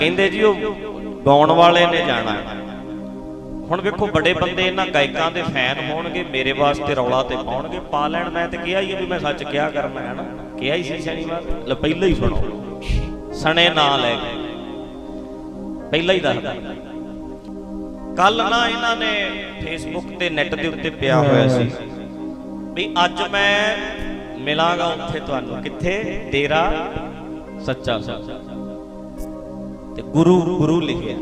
ਕਹਿੰਦੇ ਜੀ ਉਹ ਗਾਉਣ ਵਾਲੇ ਨੇ ਜਾਣਾ। ਹੁਣ ਵੇਖੋ ਵੱਡੇ ਬੰਦੇ ਇਹਨਾਂ ਗਾਇਕਾਂ ਦੇ ਫੈਨ ਹੋਣਗੇ, ਮੇਰੇ ਵਾਸਤੇ ਰੌਲਾ ਤੇ ਪਾਉਣਗੇ, ਪਾ ਲੈਣ ਮੈਂ ਤੇ ਕਿਹਾ ਹੀ ਵੀ ਮੈਂ ਸੱਚ ਕਿਹਾ ਕਰਨਾ ਹੈ ਨਾ। ਕਿਹਾ ਹੀ ਸੀ ਸ਼ਨੀਵਾਰ, ਲੈ ਪਹਿਲਾਂ ਹੀ ਸੁਣੋ। ਸਣੇ ਨਾਂ ਲੈ ਕੇ। ਪਹਿਲਾਂ ਹੀ ਦੱਸਦਾ ਕੱਲ ਨਾ ਇਹਨਾਂ ਨੇ ਫੇਸਬੁੱਕ ਤੇ ਨੈਟ ਦੇ ਉੱਤੇ ਪਿਆ ਹੋਇਆ ਸੀ ਵੀ ਅੱਜ ਮੈਂ ਮਿਲਾਂਗਾ ਉੱਥੇ ਤੁਹਾਨੂੰ। ਕਿੱਥੇ? ਤੇਰਾ ਸੱਚਾ। ਸਾਥ ਤੇ ਗੁਰੂ ਗੁਰੂ ਲਿਖਿਆ।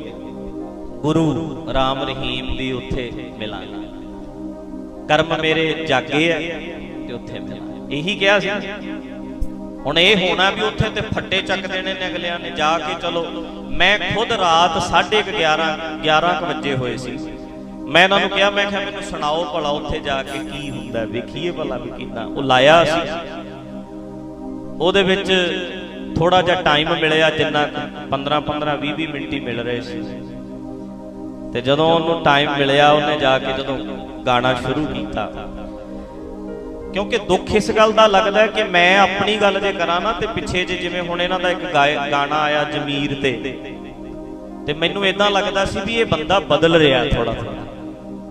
ਗੁਰੂ ਰਾਮ ਰਹੀਮ ਦੀ ਉੱਥੇ ਮਿਲਾਂਗਾ। ਕਰਮ ਮੇਰੇ ਜਾਗੇ ਆ ਤੇ ਉੱਥੇ ਮਿਲਾਂਗਾ। ਇਹੀ ਕਿਹਾ ਸੀ। ਹੁਣ ਇਹ ਹੋਣਾ ਵੀ ਉੱਥੇ ਤੇ ਫੱਟੇ ਚੱਕ ਦੇਣੇ ਨੇ ਅਗਲਿਆਂ ਨੇ। ਜਾ ਕੇ ਚਲੋ, ਮੈਂ ਖੁਦ ਰਾਤ 11:30 11 ਕੁ ਵਜੇ ਹੋਏ ਸੀ। ਮੈਂ ਇਹਨਾਂ ਨੂੰ ਕਿਹਾ, ਮੈਂ ਕਿਹਾ, ਮੈਨੂੰ ਸੁਣਾਓ ਭਲਾ ਉੱਥੇ ਜਾ ਕੇ ਕੀ ਹੁੰਦਾ, ਵੇਖੀਏ ਭਲਾ ਵੀ ਕਿਦਾਂ ਉਹ ਲਾਇਆ ਸੀ। ਉਹਦੇ ਵਿੱਚ ਥੋੜਾ ਜਿਹਾ ਟਾਈਮ ਮਿਲਿਆ ਜਿੰਨਾ 15 15 20 20 ਮਿੰਟ ਹੀ ਮਿਲ ਰਹੇ ਸੀ। ਤੇ ਜਦੋਂ ਉਹਨੂੰ ਟਾਈਮ ਮਿਲਿਆ, ਉਹਨੇ ਜਾ ਕੇ ਜਦੋਂ ਗਾਣਾ ਸ਼ੁਰੂ ਕੀਤਾ। ਕਿਉਂਕਿ ਦੁੱਖ ਇਸ ਗੱਲ ਦਾ ਲੱਗਦਾ ਹੈ ਕਿ ਮੈਂ ਆਪਣੀ ਗੱਲ ਜੇ ਕਰਾਂ ਨਾ, ਤੇ ਪਿੱਛੇ ਜੇ ਜਿਵੇਂ ਹੁਣ ਇਹਨਾਂ ਦਾ ਇੱਕ ਗਾਏ- ਗਾਣਾ ਆਇਆ ਜਮੀਰ ਤੇ ਤੇ ਮੈਨੂੰ ਇਦਾਂ ਲੱਗਦਾ ਸੀ ਵੀ ਇਹ ਬੰਦਾ ਬਦਲ ਰਿਹਾ ਥੋੜਾ ਥੋੜਾ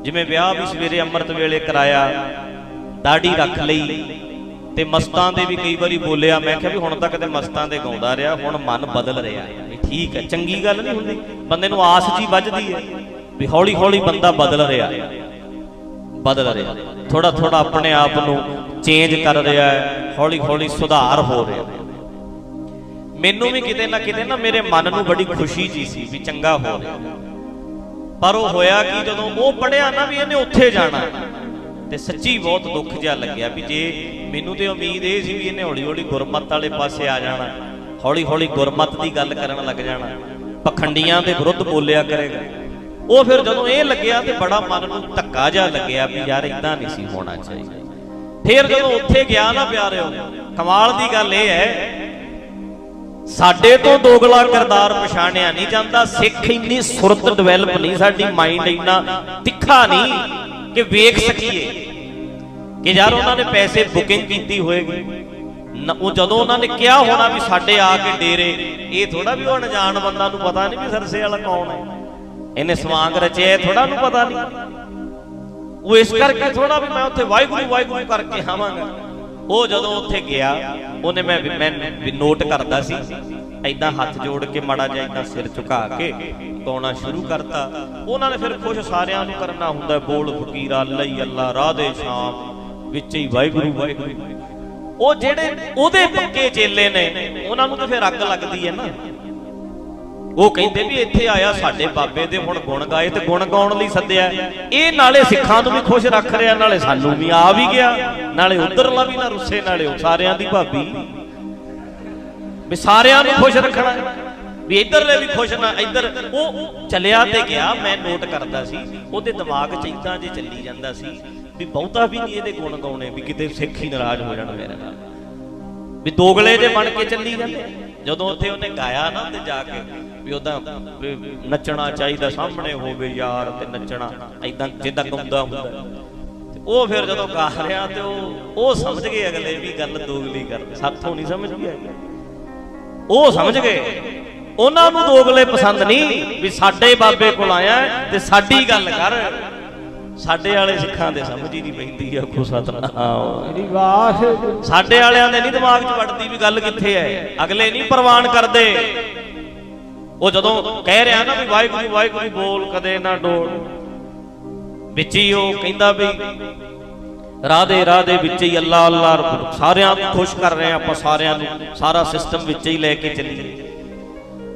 ਜਿਵੇਂ ਵਿਆਹ ਵੀ ਸਵੇਰੇ ਅੰਮ੍ਰਿਤ ਵੇਲੇ ਕਰਾਇਆ ਦਾੜੀ ਰੱਖ ਲਈ ਤੇ ਮਸਤਾਂ ਦੇ ਵੀ ਕਈ ਵਾਰੀ ਬੋਲਿਆ, ਮੈਂ ਕਿਹਾ ਵੀ ਹੁਣ ਤੱਕ ਤੇ ਮਸਤਾਂ ਦੇ ਗਾਉਂਦਾ ਰਿਹਾ, ਹੁਣ ਮਨ ਬਦਲ ਰਿਹਾ। ਇਹ ਠੀਕ ਹੈ, ਚੰਗੀ ਗੱਲ ਨਹੀਂ ਹੁੰਦੀ। ਬੰਦੇ ਨੂੰ ਆਸ ਜੀ ਵੱਜਦੀ ਹੈ ਵੀ ਹੌਲੀ ਹੌਲੀ ਬੰਦਾ ਬਦਲ ਰਿਹਾ। ਬਦਲ ਰਿਹਾ। ਥੋੜਾ ਥੋੜਾ ਆਪਣੇ ਆਪ ਨੂੰ ਚੇਂਜ ਕਰ ਰਿਹਾ ਹੈ ਹੌਲੀ ਹੌਲੀ ਸੁਧਾਰ ਹੋ ਰਿਹਾ। ਮੈਨੂੰ ਵੀ ਕਿਤੇ ਨਾ ਕਿਤੇ ਨਾ ਮੇਰੇ ਮਨ ਨੂੰ ਬੜੀ ਖੁਸ਼ੀ ਜੀ ਸੀ ਵੀ ਚੰਗਾ ਹੋ ਰਿਹਾ। ਪਰ ਉਹ ਹੋਇਆ ਕਿ ਜਦੋਂ ਉਹ ਪੜਿਆ ਨਾ ਵੀ ਇਹਨੇ ਉੱਥੇ ਜਾਣਾ। ਤੇ ਸੱਚੀ ਬਹੁਤ ਦੁੱਖ ਜਿਹਾ ਲੱਗਿਆ ਵੀ ਜੇ ਮੈਨੂੰ ਤੇ ਉਮੀਦ ਇਹ ਸੀ ਵੀ ਇਹਨੇ ਹੌਲੀ ਹੌਲੀ ਗੁਰਮਤ ਵਾਲੇ ਪਾਸੇ ਆ ਜਾਣਾ ਹੌਲੀ ਹੌਲੀ ਗੁਰਮਤ ਦੀ ਗੱਲ ਕਰਨ ਲੱਗ ਜਾਣਾ, ਪਖੰਡੀਆਂ ਦੇ ਵਿਰੁੱਧ ਬੋਲਿਆ ਕਰੇਗਾ। ਉਹ ਫਿਰ ਜਦੋਂ ਇਹ ਲੱਗਿਆ ਤੇ ਬੜਾ ਮਨ ਨੂੰ ਧੱਕਾ ਜਿਹਾ ਲੱਗਿਆ ਵੀ ਯਾਰ ਇਦਾਂ ਨਹੀਂ ਸੀ ਹੋਣਾ ਚਾਹੀਦਾ। ਫਿਰ ਜਦੋਂ ਉੱਥੇ ਗਿਆ ਨਾ ਪਿਆਰਿਓ, ਕਮਾਲ ਦੀ ਗੱਲ ਇਹ ਹੈ, ਸਾਡੇ ਤੋਂ ਦੋਗਲਾ ਕਿਰਦਾਰ ਪਛਾਣਿਆ ਨਹੀਂ ਜਾਂਦਾ, ਸਿੱਖ ਇੰਨੀ ਸੁਰਤ ਡਿਵੈਲਪ ਨਹੀਂ, ਸਾਡੀ ਮਾਈਂਡ ਇੰਨਾ ਤਿੱਖਾ ਨਹੀਂ ਕਿ ਵੇਖ ਸਕੀਏ ਕਿ ਯਾਰ ਉਹਨਾਂ ਨੇ ਪੈਸੇ ਬੁਕਿੰਗ ਕੀਤੀ ਹੋਏਗੀ। ਨ- ਉਹ ਜਦੋਂ ਉਹਨਾਂ ਨੇ ਕਿਹਾ ਹੋਣਾ ਵੀ ਸਾਡੇ ਆ ਕੇ ਡੇਰੇ, ਇਹ ਥੋੜਾ ਵੀ ਉਹ ਅਣਜਾਣ ਬੰਦਾ ਨੂੰ ਪਤਾ ਨਹੀਂ ਵੀ ਸਰਸੇ ਵਾਲਾ ਕੌਣ ਹੈ। ਇਹਨੇ ਸਵਾਂਗ ਰਚਿਆ ਥੋੜਾ ਨੂੰ ਪਤਾ ਨਹੀਂ। ਉਹ ਇਸ ਕਰਕੇ ਥੋੜਾ ਵੀ ਮੈਂ ਉੱਥੇ ਵਾਹਿਗੁਰੂ ਵਾਹਿਗੁਰੂ ਕਰਕੇ ਆਵਾਂਗਾ। ਉਹ ਜਦੋਂ ਉੱਥੇ ਗਿਆ, ਉਹਨੇ ਮੈਂ ਮੈਂ ਨੋਟ ਕਰਦਾ ਸੀ। ਐਦਾਂ ਹੱਥ ਜੋੜ ਕੇ, ਮਾੜਾ ਜਿਹਾ ਐਦਾਂ ਸਿਰ ਝੁਕਾ ਕੇ ਗਾਉਣਾ ਸ਼ੁਰੂ ਕਰਤਾ। ਉਹਨਾਂ ਨੇ ਫਿਰ ਖੁਸ਼ ਸਾਰਿਆਂ ਨੂੰ ਕਰਨਾ ਹੁੰਦਾ, ਬੋਲ ਫਕੀਰਾ, ਲਈ ਅੱਲਾ ਰਾਧੇ ਸ਼ਾਮ, ਵਿੱਚ ਹੀ ਵਾਹਿਗੁਰੂ ਵਾਹਿਗੁਰੂ। ਉਹ ਜਿਹੜੇ ਉਹਦੇ ਪੱਕੇ ਚੇਲੇ ਨੇ, ਉਹਨਾਂ ਨੂੰ ਤਾਂ ਫਿਰ ਅੱਗ ਲੱਗਦੀ ਹੈ ਨਾ। ਉਹ ਕਹਿੰਦੇ ਵੀ ਇੱਥੇ ਆਇਆ ਸਾਡੇ ਬਾਬੇ ਦੇ ਹੁਣ ਗੁਣ ਗਾਏ ਤੇ ਗੁਣ ਗਾਉਣ ਲਈ ਸੱਦਿਆ। ਇਹ ਨਾਲੇ ਸਿੱਖਾਂ ਨੂੰ ਵੀ ਖੁਸ਼ ਰੱਖ ਰਿਹਾ, ਨਾਲੇ ਸਾਨੂੰ ਵੀ ਆ ਵੀ ਗਿਆ, ਨਾਲੇ ਉਧਰਲਾ ਵੀ ਨਾ ਰੁੱਸੇ, ਨਾਲੇ ਉਹ ਸਾਰਿਆਂ ਦੀ ਭਾਬੀ। ਵੀ ਸਾਰਿਆਂ ਨੂੰ ਖੁਸ਼ ਰੱਖਣਾ, ਵੀ ਇਧਰਲੇ ਵੀ ਖੁਸ਼ ਨਾ, ਇਧਰ ਉਹ ਚੱਲਿਆ ਤੇ ਗਿਆ, ਮੈਂ ਨੋਟ ਕਰਦਾ ਸੀ, ਉਹਦੇ ਦਿਮਾਗ 'ਚ ਇਦਾਂ ਜੇ ਚੱਲੀ ਜਾਂਦਾ ਸੀ, ਵੀ ਬਹੁਤਾ ਵੀ ਨਹੀਂ ਇਹਦੇ ਗੁਣ ਗਾਉਣੇ, ਵੀ ਕਿਤੇ ਸਿੱਖ ਹੀ ਨਾਰਾਜ਼ ਹੋ ਜਾਣ ਮੇਰੇ ਨਾਲ। ਵੀ ਦੋਗਲੇ ਜੇ ਬਣ ਕੇ ਚੱਲੀ ਜਾਂਦੇ, ਜਦੋਂ ਉੱਥੇ ਉਹਨੇ ਗਾਇਆ ਨਾ ਤੇ ਜਾ ਕੇ ਵੀ ਉਹਦਾ ਨੱਚਣਾ ਚਾਹੀਦਾ ਸਾਹਮਣੇ ਹੋਵੇ ਯਾਰ ਤੇ ਨੱਚਣਾ ਐਦਾਂ ਜਿੱਦਾਂ ਗਾਉਂਦਾ ਹੁੰਦਾ। ਤੇ ਉਹ ਫਿਰ ਜਦੋਂ ਗਾ ਰਿਹਾ ਤੇ ਉਹ ਉਹ ਸਮਝ ਗਏ ਅਗਲੇ ਵੀ ਗੱਲ ਦੋਗਲੀ ਕਰਦੇ ਸਾਥੋਂ ਨਹੀਂ ਸਮਝ ਗਏ ਉਹ ਸਮਝ ਗਏ। ਉਹਨਾਂ ਨੂੰ ਦੋਗਲੇ ਪਸੰਦ ਨਹੀਂ ਵੀ ਸਾਡੇ ਬਾਬੇ ਕੋਲ ਆਇਆ ਤੇ ਸਾਡੀ ਗੱਲ ਕਰ। ਸਾਡੇ ਵਾਲੇ ਸਿੱਖਾਂ ਦੇ ਸਮਝ ਹੀ ਨਹੀਂ ਪੈਂਦੀ ਆਖੋ ਸਤਨਾਮ। ਮੇਰੀ ਵਾਹਿਗੁਰੂ ਸਾਡੇ ਵਾਲਿਆਂ ਦੇ ਨਹੀਂ ਦਿਮਾਗ 'ਚ ਵੜਦੀ ਵੀ ਗੱਲ ਕਿੱਥੇ ਹੈ। ਅਗਲੇ ਨਹੀਂ ਪ੍ਰਵਾਨ ਕਰਦੇ। ਉਹ ਜਦੋਂ ਕਹਿ ਰਿਹਾ ਨਾ ਵੀ ਵਾਹਿਗੁਰੂ ਵਾਹਿਗੁਰੂ ਬੋਲ, ਕਦੇ ਨਾ ਡੋਲ। ਵਿੱਚ ਹੀ ਉਹ ਕਹਿੰਦਾ ਵੀ, ਰਾਧੇ ਰਾਧੇ ਵਿੱਚ ਹੀ ਅੱਲਾ ਅੱਲਾ ਸਾਰਿਆਂ ਨੂੰ ਖੁਸ਼ ਕਰ ਰਹੇ ਹਾਂ ਆਪਾਂ ਸਾਰਿਆਂ ਨੂੰ, ਸਾਰਾ ਸਿਸਟਮ ਵਿੱਚ ਹੀ ਲੈ ਕੇ ਚੱਲੀਏ।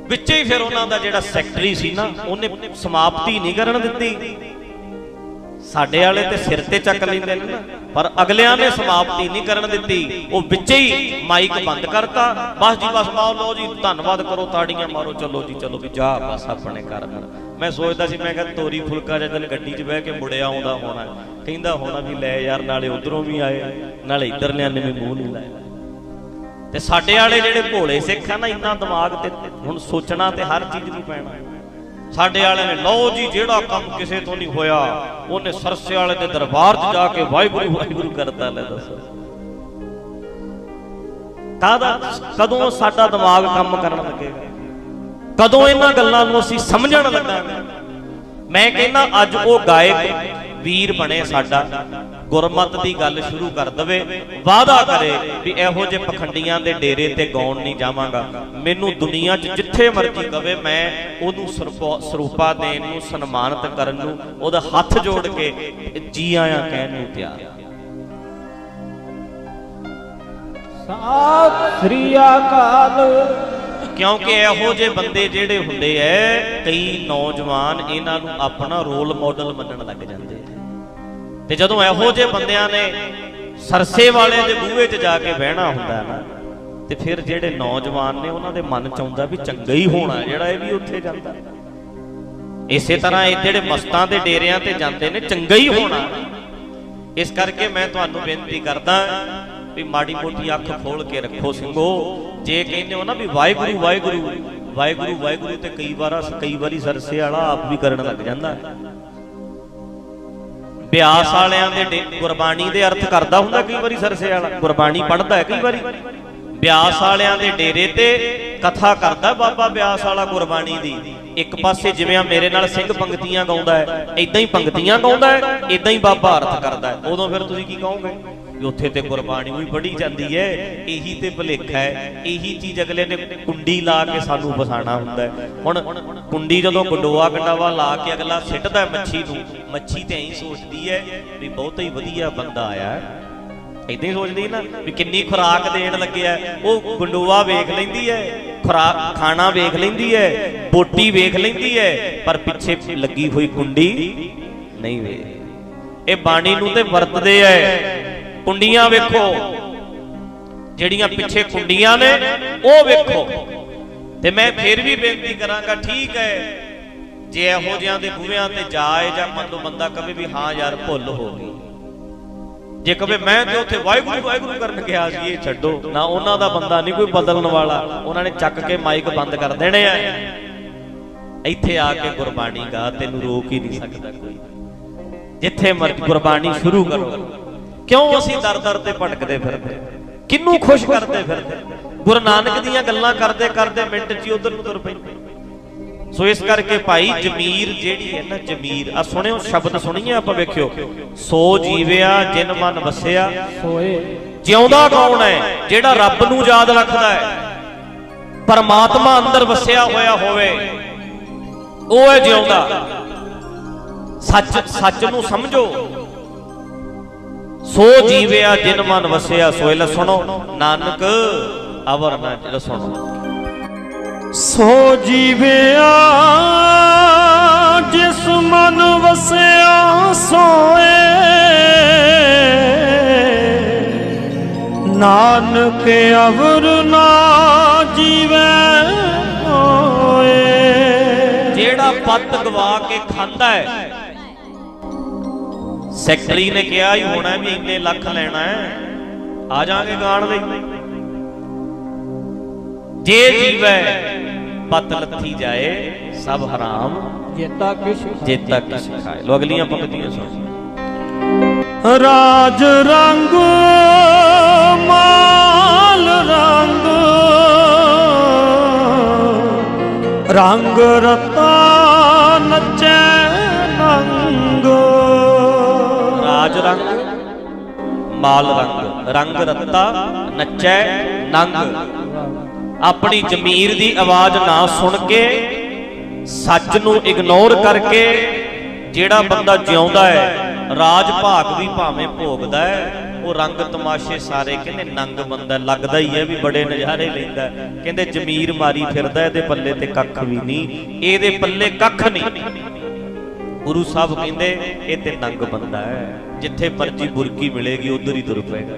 ਵਿੱਚ ਹੀ ਫਿਰ ਉਹਨਾਂ ਦਾ ਜਿਹੜਾ ਸੈਕਟਰੀ ਸੀ ਨਾ, ਉਹਨੇ ਸਮਾਪਤੀ ਨਹੀਂ ਕਰਨ ਦਿੱਤੀ। ਸਾਡੇ ਵਾਲੇ ਤੇ ਸਿਰ ਤੇ ਚੱਕ ਲੈਂਦੇ ਨੇ ਪਰ ਅਗਲਿਆਂ ਨੇ ਸਮਾਪਤੀ ਨਹੀਂ ਕਰਨ ਦਿੱਤੀ। ਉਹ ਵਿੱਚੇ ਹੀ ਮਾਈਕ ਬੰਦ ਕਰਤਾ। ਬਸ ਜੀ, ਬਸ ਆਓ ਲਓ ਜੀ, ਧੰਨਵਾਦ ਕਰੋ ਤਾੜੀਆਂ ਮਾਰੋ। ਚਲੋ ਜੀ, ਚਲੋ ਵੀ ਜਾ ਬਸ ਆਪਣੇ ਘਰ ਮੈਂ ਸੋਚਦਾ ਸੀ, ਮੈਂ ਕਿਹਾ ਤੋਰੀ ਫੁਲਕਾ ਜਦੋਂ ਗੱਡੀ 'ਚ ਬਹਿ ਕੇ ਮੁੜਿਆ ਆਉਂਦਾ ਹੋਣਾ। ਕਹਿੰਦਾ ਹੋਣਾ ਵੀ ਲੈ ਯਾਰ, ਨਾਲੇ ਉਧਰੋਂ ਵੀ ਆਏ। ਨਾਲੇ ਇੱਧਰ ਇੱਧਰਲਿਆਂ ਨੇ ਵੀ ਮੂੰਹ ਨਹੀਂ ਲਾਇਆ। ਤੇ ਸਾਡੇ ਵਾਲੇ ਜਿਹੜੇ ਭੋਲੇ ਸਿੱਖ ਆ ਨਾ ਇੰਨਾ ਦਿਮਾਗ ਤੇ ਹੁਣ ਸੋਚਣਾ ਤੇ ਹਰ ਚੀਜ਼ ਨੂੰ ਪੈਣਾ। ਸਾਡੇ ਵਾਲੇ ਨੇ, ਲਓ ਜੀ, ਜਿਹੜਾ ਕੰਮ ਕਿਸੇ ਤੋਂ ਨਹੀਂ ਹੋਇਆ, ਉਹਨੇ ਸਰਸੇ ਵਾਲੇ ਦੇ ਦਰਬਾਰ 'ਚ ਜਾ ਕੇ ਵਾਹਿਗੁਰੂ ਵਾਹਿਗੁਰੂ ਕਰਤਾ ਲੈ ਦੱਸੋ। ਕਾਹਦਾ ਕਦੋਂ ਸਾਡਾ ਦਿਮਾਗ ਕੰਮ ਕਰਨ ਲੱਗੇਗਾ? ਕਦੋਂ ਇਹਨਾਂ ਗੱਲਾਂ ਨੂੰ ਅਸੀਂ ਸਮਝਣ ਲੱਗਾਂਗੇ? ਮੈਂ ਕਹਿੰਦਾ, ਅੱਜ ਉਹ ਗਾਇਕ ਵੀਰ ਬਣੇ ਸਾਡਾ। ਗੁਰਮਤ ਦੀ ਗੱਲ ਸ਼ੁਰੂ ਕਰ ਦਵੇ ਵਾਅਦਾ ਕਰੇ ਵੀ ਇਹੋ ਜਿਹੇ ਪਖੰਡੀਆਂ ਦੇ ਡੇਰੇ ਤੇ ਗਾਉਣ ਨਹੀਂ ਜਾਵਾਂਗਾ। ਮੈਨੂੰ ਦੁਨੀਆ 'ਚ ਜਿੱਥੇ ਮਰਜ਼ੀ ਕਵੇ ਮੈਂ ਉਹਨੂੰ ਸਰੂਪਾ- ਦੇਣ ਨੂੰ ਸਨਮਾਨਿਤ ਕਰਨ ਨੂੰ ਉਹਦਾ ਹੱਥ ਜੋੜ ਕੇ ਜੀ ਆਇਆਂ ਕਹਿਣ ਨੂੰ ਤਿਆਰ। ਸਤਿ ਸ੍ਰੀ ਅਕਾਲ। ਕਿਉਂਕਿ ਇਹੋ ਜਿਹੇ ਬੰਦੇ ਜਿਹੜੇ ਹੁੰਦੇ ਐ ਕਈ ਨੌਜਵਾਨ ਇਹਨਾਂ ਨੂੰ ਆਪਣਾ ਰੋਲ ਮਾਡਲ ਮੰਨਣ ਲੱਗ ਜਾਂਦੇ ਆ ਤੇ ਜਦੋਂ ਇਹੋ ਜਿਹੇ ਬੰਦਿਆਂ ਨੇ ਸਰਸੇ ਵਾਲੇ ਦੇ ਬੂਹੇ 'ਚ ਜਾ ਕੇ ਬਹਿਣਾ ਹੁੰਦਾ ਨਾ, ਤੇ ਫਿਰ ਜਿਹੜੇ ਨੌਜਵਾਨ ਨੇ ਉਹਨਾਂ ਦੇ ਮਨ 'ਚ ਆਉਂਦਾ ਵੀ ਚੰਗਾ ਹੀ ਹੋਣਾ ਜਿਹੜਾ ਇਹ ਵੀ ਉੱਥੇ ਜਾਂਦਾ। ਇਸੇ ਤਰ੍ਹਾਂ ਇਹ ਜਿਹੜੇ ਮਸਤਾਂ ਦੇ ਡੇਰਿਆਂ ਤੇ ਜਾਂਦੇ ਨੇ, ਚੰਗਾ ਹੀ ਹੋਣਾ ਇਸ ਕਰਕੇ ਮੈਂ ਤੁਹਾਨੂੰ ਬੇਨਤੀ ਕਰਦਾ ਵੀ ਮਾੜੀ ਮੋਟੀ ਅੱਖ ਖੋਲ ਕੇ ਰੱਖੋ ਸਿੰਘੋ। ਜੇ ਕਹਿੰਦੇ ਹੋ ਨਾ ਵੀ ਵਾਹਿਗੁਰੂ ਵਾਹਿਗੁਰੂ ਵਾਹਿਗੁਰੂ ਵਾਹਿਗੁਰੂ ਤੇ ਕਈ ਵਾਰ, ਕਈ ਵਾਰੀ ਸਰਸੇ ਵਾਲਾ ਆਪ ਵੀ ਕਰਨ ਲੱਗ ਜਾਂਦਾ। ਬਿਆਸ ਵਾਲਿਆਂ ਦੇ ਡੇ- ਗੁਰਬਾਣੀ ਦੇ ਅਰਥ ਕਰਦਾ ਹੁੰਦਾ ਕਈ ਵਾਰੀ ਸਰਸੇ ਵਾਲਾ। ਗੁਰਬਾਣੀ ਪੜ੍ਹਦਾ ਹੈ ਕਈ ਵਾਰੀ। ਬਿਆਸ ਵਾਲਿਆਂ ਦੇ ਡੇਰੇ ਤੇ ਕਥਾ ਕਰਦਾ ਬਾਬਾ ਬਿਆਸ ਵਾਲਾ ਗੁਰਬਾਣੀ ਦੀ। ਇੱਕ ਪਾਸੇ ਜਿਵੇਂ ਆ ਮੇਰੇ ਨਾਲ ਸਿੰਘ ਪੰਕਤੀਆਂ ਗਾਉਂਦਾ ਹੈ ਇਦਾਂ ਹੀ ਪੰਕਤੀਆਂ ਗਾਉਂਦਾ ਹੈ ਇਦਾਂ ਹੀ ਬਾਬਾ ਅਰਥ ਕਰਦਾ ਹੈ। ਉਦੋਂ ਫਿਰ ਤੁਸੀਂ ਕੀ ਕਹੋਗੇ? ਵੀ ਉੱਥੇ ਤੇ ਗੁਰਬਾਣੀ ਵੀ ਪੜ੍ਹੀ ਜਾਂਦੀ ਹੈ, ਇਹੀ ਤੇ ਭੁਲੇਖਾ ਹੈ, ਇਹੀ ਚੀਜ਼ ਅਗਲੇ ਨੇ ਕੁੰਡੀ ਲਾ ਕੇ ਸਾਨੂੰ ਫਸਾਣਾ ਹੁੰਦਾ ਹੈ। ਹੁਣ ਕੁੰਡੀ ਜਦੋਂ ਗੰਡੋਆ ਗੰਡਾਵਾ ਲਾ ਕੇ ਅਗਲਾ ਸਿੱਟਦਾ ਮੱਛੀ ਨੂੰ, ਮੱਛੀ ਤੇ ਐਂ ਸੋਚਦੀ ਹੈ ਵੀ ਬਹੁਤ ਹੀ ਵਧੀਆ ਬੰਦਾ ਆਇਆ ਹੈ। ਇਦਾਂ ਹੀ ਸੋਚਦੀ ਨਾ ਵੀ ਕਿੰਨੀ ਖੁਰਾਕ ਦੇਣ ਲੱਗਿਆ ਉਹ ਗੰਡੋਆ ਵੇਖ ਲੈਂਦੀ ਹੈ ਖੁਰਾਕ, ਖਾਣਾ ਵੇਖ ਲੈਂਦੀ ਹੈ ਬੋਟੀ ਵੇਖ ਲੈਂਦੀ ਹੈ ਪਰ ਪਿੱਛੇ ਲੱਗੀ ਹੋਈ ਕੁੰਡੀ ਨਹੀਂ ਵੇਖ। ਇਹ ਬਾਣੀ ਨੂੰ ਤੇ ਵਰਤਦੇ ਐ। ਕੁੰਡੀਆਂ ਵੇਖੋ, ਜਿਹੜੀਆਂ ਪਿੱਛੇ ਕੁੰਡੀਆਂ ਨੇ, ਉਹ ਵੇਖੋ। ਤੇ ਮੈਂ ਫੇਰ ਵੀ ਬੇਨਤੀ ਕਰਾਂਗਾ, ਠੀਕ ਹੈ ਜੇ ਇਹੋ ਜਿਹਾਂ ਦੇ ਬੂਹਿਆਂ ਤੇ ਜਾਏ ਜਾਂ ਮੰਨੋ, ਬੰਦਾ ਕਵੇ ਵੀ ਹਾਂ ਯਾਰ, ਭੁੱਲ ਹੋ ਗਈ। ਜੇ ਕਵੇ ਮੈਂ ਤੇ ਉੱਥੇ ਵਾਹਿਗੁਰੂ ਵਾਹਿਗੁਰੂ ਕਰਨ ਗਿਆ ਸੀ, ਇਹ ਛੱਡੋ। ਨਾ ਉਹਨਾਂ ਦਾ ਬੰਦਾ ਨਹੀਂ ਕੋਈ ਬਦਲਣ ਵਾਲਾ। ਉਹਨਾਂ ਨੇ ਚੱਕ ਕੇ ਮਾਈਕ ਬੰਦ ਕਰ ਦੇਣੇ ਆ। ਇੱਥੇ ਆ ਕੇ ਗੁਰਬਾਣੀ ਗਾ, ਤੈਨੂੰ ਰੋਕ ਹੀ ਨਹੀਂ ਸਕਦਾ ਕੋਈ। ਜਿੱਥੇ ਮਰਜ਼ੀ ਗੁਰਬਾਣੀ ਸ਼ੁਰੂ ਕਰੋ। ਕਿਉਂ ਅਸੀਂ ਦਰ ਦਰ ਤੇ ਭਟਕਦੇ ਫਿਰਦੇ? ਕਿੰਨੂੰ ਖੁਸ਼ ਕਰਦੇ ਫਿਰਦੇ? ਗੁਰੂ ਨਾਨਕ ਦੀਆਂ ਗੱਲਾਂ ਕਰਦੇ ਕਰਦੇ ਮਿੰਟ 'ਚ ਹੀ ਉਧਰ ਨੂੰ ਤੁਰ ਪੈਂਦੇ। ਸੋ ਇਸ ਕਰਕੇ ਭਾਈ ਜਮੀਰ ਜਿਹੜੀ ਹੈ ਨਾ ਜਮੀਰ ਆ ਸੁਣਿਓ ਸ਼ਬਦ ਸੁਣੀਏ ਆਪਾਂ ਵੇਖਿਓ। ਸੋ ਜੀਵਿਆ ਜਿਨ ਮਨ ਵਸਿਆ ਸੋਏ। ਜਿਉਂਦਾ ਕੌਣ ਹੈ? ਜਿਹੜਾ ਰੱਬ ਨੂੰ ਯਾਦ ਰੱਖਦਾ ਹੈ। ਪਰਮਾਤਮਾ ਅੰਦਰ ਵਸਿਆ ਹੋਇਆ ਹੋਵੇ ਉਹ ਹੈ ਜਿਉਂਦਾ। ਸੱਚ ਸੱਚ ਨੂੰ ਸਮਝੋ। ਸੋ ਜੀਵਿਆ ਜਿਨ ਮਨ ਵਸਿਆ ਸੋਏ ਲੈ ਸੁਣੋ। ਨਾਨਕ ਅਵਰ ਨਾ ਜਿਹੜਾ ਸੁਣੋ। ਸੋ ਜੀਵਿਆ ਜਿਸ ਮਨ ਵਸਿਆ ਸੋਏ। ਨਾਨਕ ਅਵਰ ਨਾ ਜੀਵੈ ਹੋਏ। ਜਿਹੜਾ ਪੱਤ ਗਵਾ ਕੇ ਖਾਂਦਾ ਹੈ। ਸੈਕਟਰੀ ਨੇ ਕਿਹਾ ਹੀ ਹੋਣਾ ਵੀ ਇੰਨੇ ਲੱਖ ਲੈਣਾ ਹੈ। ਆ ਜਾਾਂਗੇ ਗਾਣ ਲਈ। ਜੇ ਜੀਵੈ ਪਤ ਲੱਥੀ ਜਾਏ ਸਭ ਹਰਾਮ। ਜੇਤਾ ਕਿਛ ਜੇਤਾ ਕਿਛ ਖਾਏ ਲੋ ਅਗਲੀਆਂ ਪੰਕਤੀਆਂ ਸੁਣ। ਰਾਜ ਰੰਗ ਮਾਲ ਰੰਗ। ਰੰਗ ਰਤਾ ਨਚੈ ਨੰਗ। ਰਾਜ ਰੰਗ ਮਾਲ ਰੰਗ। ਰੰਗ ਰੱਤਾ ਨੱਚੈ ਨੰਗ। ਆਪਣੀ ਜ਼ਮੀਰ ਦੀ ਆਵਾਜ਼ ਨਾ ਸੁਣ ਕੇ ਸੱਚ ਨੂੰ ਇਗਨੋਰ ਕਰਕੇ ਜਿਹੜਾ ਬੰਦਾ ਜਿਉਂਦਾ ਹੈ, ਰਾਜ ਭਾਗ ਵੀ ਭਾਵੇਂ ਭੋਗਦਾ ਹੈ, ਉਹ ਰੰਗ ਤਮਾਸ਼ੇ ਸਾਰੇ ਕਹਿੰਦੇ ਨੰਗ ਬੰਦਾ ਲੱਗਦਾ ਹੀ ਹੈ ਵੀ ਬੜੇ ਨਜ਼ਾਰੇ ਲੈਂਦਾ ਕਹਿੰਦੇ ਜ਼ਮੀਰ ਮਾਰੀ ਫਿਰਦਾ, ਇਹਦੇ ਪੱਲੇ ਤੇ ਕੱਖ ਵੀ ਨਹੀਂ, ਇਹਦੇ ਪੱਲੇ ਕੱਖ ਨਹੀਂ। ਗੁਰੂ ਸਾਹਿਬ ਕਹਿੰਦੇ, ਇਹ ਤੇ ਨੰਗ ਬੰਦਾ ਹੈ। ਜਿੱਥੇ ਮਰਜ਼ੀ ਬੁਰਕੀ ਮਿਲੇਗੀ, ਉਧਰ ਹੀ ਤੁਰ ਪਏਗਾ।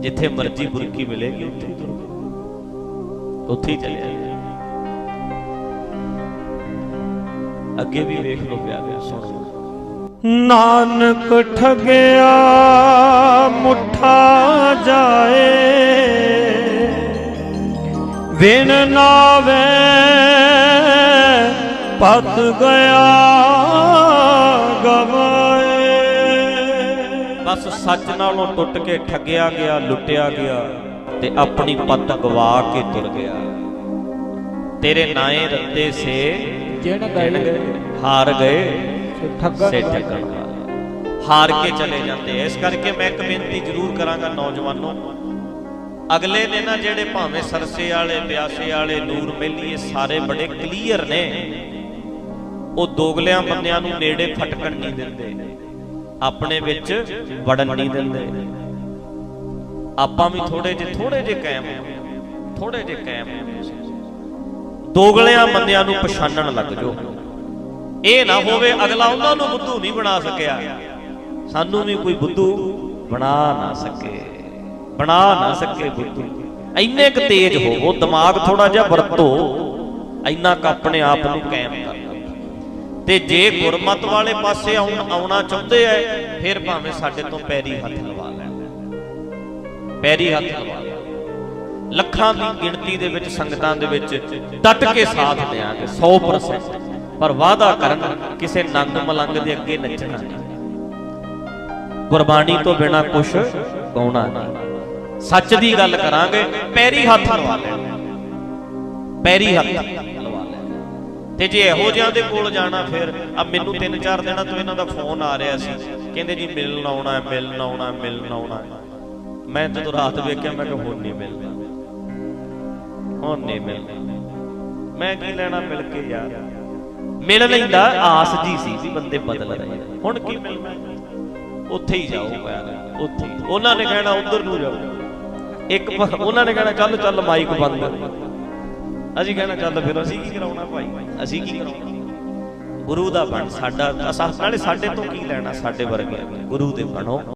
ਜਿੱਥੇ ਮਰਜ਼ੀ ਬੁਰਕੀ ਮਿਲੇਗੀ, ਉੱਥੇ ਹੀ ਤੁਰ ਪਏਗਾ। ਉੱਥੇ ਹੀ ਚਲੇ ਜਾਏਗਾ ਅੱਗੇ ਵੀ ਵੇਖ ਲਓ ਪਿਆਰੇ ਸੁਣੋ ਨਾਨਕ ਠਗਿਆ ਮੁਠਾ ਜਾਏ। ਵਿਨ ਨਾਵੇ ਪਤ ਗਿਆ ਗਵਾਏ। ਬਸ ਸੱਚ ਨਾਲੋਂ ਟੁੱਟ ਕੇ ਠੱਗਿਆ ਗਿਆ ਲੁੱਟਿਆ ਗਿਆ। ਤੇ ਆਪਣੀ ਪੱਤ ਗਵਾ ਕੇ ਤੁਰ ਗਿਆ। ਤੇਰੇ ਨਾਏ ਰੱਤੇ ਸੇ ਜਿਣ ਗਏ ਹਾਰ ਗਏ ਸੇ। ਠੱਗਣ ਹਾਰ ਕੇ ਚਲੇ ਜਾਂਦੇ ਇਸ ਕਰਕੇ ਮੈਂ ਇੱਕ ਬੇਨਤੀ ਜ਼ਰੂਰ ਕਰਾਂਗਾ ਨੌਜਵਾਨੋ ਅਗਲੇ ਨੇ ਨਾ ਜਿਹੜੇ ਭਾਵੇਂ ਸਰਸੇ ਵਾਲੇ ਬਿਆਸੇ ਵਾਲੇ ਨੂਰ ਮਹਿਲੀਏ ਸਾਰੇ ਬੜੇ ਕਲੀਅਰ ਨੇ ਉਹ ਦੋਗਲਿਆਂ ਬੰਦਿਆਂ ਨੂੰ ਨੇੜੇ ਫਟਕਣ ਨਹੀਂ ਦਿੰਦੇ। ਆਪਣੇ ਵਿੱਚ ਵੜਨ ਨਹੀਂ ਦਿੰਦੇ। ਆਪਾਂ ਵੀ ਥੋੜੇ ਜਿਹੇ ਥੋੜੇ ਜਿਹੇ ਕਾਇਮ ਥੋੜੇ ਜਿਹੇ ਕਾਇਮ ਦੋਗਲਿਆਂ ਬੰਦਿਆਂ ਨੂੰ ਪਛਾਣਨ ਲੱਗ ਜਾਓ। ਇਹ ਨਾ ਹੋਵੇ ਅਗਲਾ ਉਹਨਾਂ ਨੂੰ ਬੁੱਧੂ ਨਹੀਂ ਬਣਾ ਸਕਿਆ। ਸਾਨੂੰ ਵੀ ਕੋਈ ਬੁੱਧੂ ਬਣਾ ਨਾ ਸਕੇ। ਬਣਾ ਨਾ ਸਕੇ ਬੁੱਧੂ। ਇੰਨੇ ਕੁ ਤੇਜ਼ ਹੋਵੋ, ਦਿਮਾਗ ਥੋੜਾ ਜਿਹਾ ਵਰਤੋ। ਇੰਨਾ ਕੁ ਆਪਣੇ ਆਪ ਨੂੰ ਕਾਇਮ ਕਰ ਲਓ। ਤੇ ਜੇ ਗੁਰਮਤ ਵਾਲੇ ਪਾਸੇ ਆਉਣ- ਆਉਣਾ ਚਾਹੁੰਦੇ ਐ ਫਿਰ ਭਾਵੇਂ ਸਾਡੇ ਤੋਂ ਪੈਰੀ ਹੱਥ ਲਵਾ ਪੈਰੀ ਹੱਥ ਲਵਾ ਲੈਣ ਲੱਖਾਂ ਦੀ ਗਿਣਤੀ ਦੇ ਵਿੱਚ, ਸੰਗਤਾਂ ਦੇ ਵਿੱਚ ਡਟ ਕੇ ਸਾਥ ਦੇਾਂਗੇ 100% ਪਰ ਵਾਅਦਾ ਕਰਨ ਕਿਸੇ ਨੰਗ ਮਲੰਗ ਦੇ ਅੱਗੇ ਨੱਚਣਾ ਗੁਰਬਾਣੀ ਤੋਂ ਬਿਨਾ ਕੁਝ ਗਾਉਣਾ ਨਹੀਂ। ਸੱਚ ਦੀ ਗੱਲ ਕਰਾਂਗੇ, ਪੈਰੀ ਹੱਥ ਲਵਾ ਲੈਣਾ ਪੈਰੀ ਹੱਥ ਲਵਾ ਲੈਣਾ ਤੇ ਜੇ ਇਹੋ ਜਿਹਾਂ ਦੇ ਕੋਲ ਜਾਣਾ, ਫਿਰ ਆ ਮੈਨੂੰ 3-4 ਦਿਨਾਂ ਤੋਂ ਇਹਨਾਂ ਦਾ ਫੋਨ ਆ ਰਿਹਾ ਸੀ। ਕਹਿੰਦੇ ਜੀ, ਮਿਲਣ ਆਉਣਾ ਹੈ ਮਿਲਣ ਆਉਣਾ ਮਿਲਣ ਆਉਣਾ। ਹੈ ਮੈਂ ਜਦੋਂ ਰਾਤ ਵੇਖਿਆ, ਮੈਂ ਕਿਹਾ ਹੁਣ ਨਹੀਂ ਮਿਲਣਾ ਹੁਣ ਨਹੀਂ ਮਿਲਣਾ ਮੈਂ ਕੀ ਲੈਣਾ ਮਿਲ ਕੇ ਯਾਰ? ਮਿਲ ਲੈਂਦਾ ਆਸ ਜੀ ਸੀ ਵੀ ਬੰਦੇ ਬਦਲ ਰਹੇ ਹੁਣ ਕੀ ਮਿਲਣਾ ਉੱਥੇ ਹੀ ਜਾਓ ਯਾਰ, ਉੱਥੇ ਉਹਨਾਂ ਨੇ ਕਹਿਣਾ ਉਧਰ ਨੂੰ ਜਾਓ। ਇੱਕ ਉਹਨਾਂ ਨੇ ਕਹਿਣਾ, ਚੱਲ ਚੱਲ ਮਾਈਕ ਬੰਦ। ਅਸੀਂ ਕਹਿਣਾ, ਚੱਲ, ਫਿਰ ਅਸੀਂ ਕੀ ਕਰਾਉਣਾ ਭਾਈ? ਅਸੀਂ ਕੀ ਕਰਾਉਣਾ? ਗੁਰੂ ਦਾ ਬਣ ਸਾਡਾ ਨਾਲੇ ਸਾਡੇ ਤੋਂ ਕੀ ਲੈਣਾ? ਸਾਡੇ ਵਰਗੇ ਗੁਰੂ ਦੇ ਬਣੋ